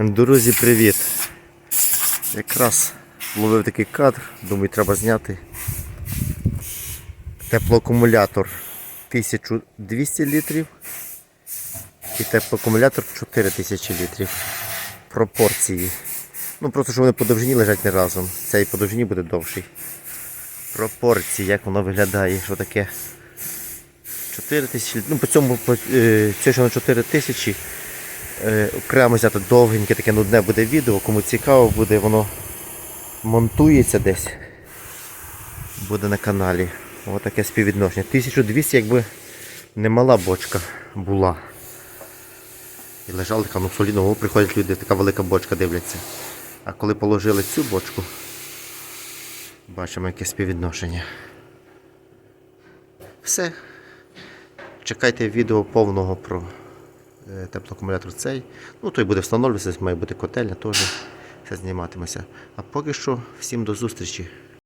Друзі, привіт! Якраз ловив такий кадр, думаю, треба зняти. Теплоакумулятор 1200 літрів і теплоакумулятор 4000 літрів. Пропорції. Ну просто що вони по довжині лежать не разом. Цей по довжині буде довший. Пропорції, як воно виглядає, що таке 4 тисячі. Ну по цьому по, е, що на 4 тисячі. Е, окремо взяти довгеньке, таке нудне буде відео, кому цікаво буде, воно монтується десь. Буде на каналі. Ось таке співвідношення. 1200 якби немала бочка була. І лежала така, ну солідно, приходять люди, така велика бочка дивляться. А коли положили цю бочку, бачимо яке співвідношення. Все. Чекайте відео повного про е, теплоакумулятор цей. Ну, той буде встановлюватися, має бути котельня теж. Все зніматиметься. А поки що всім до зустрічі.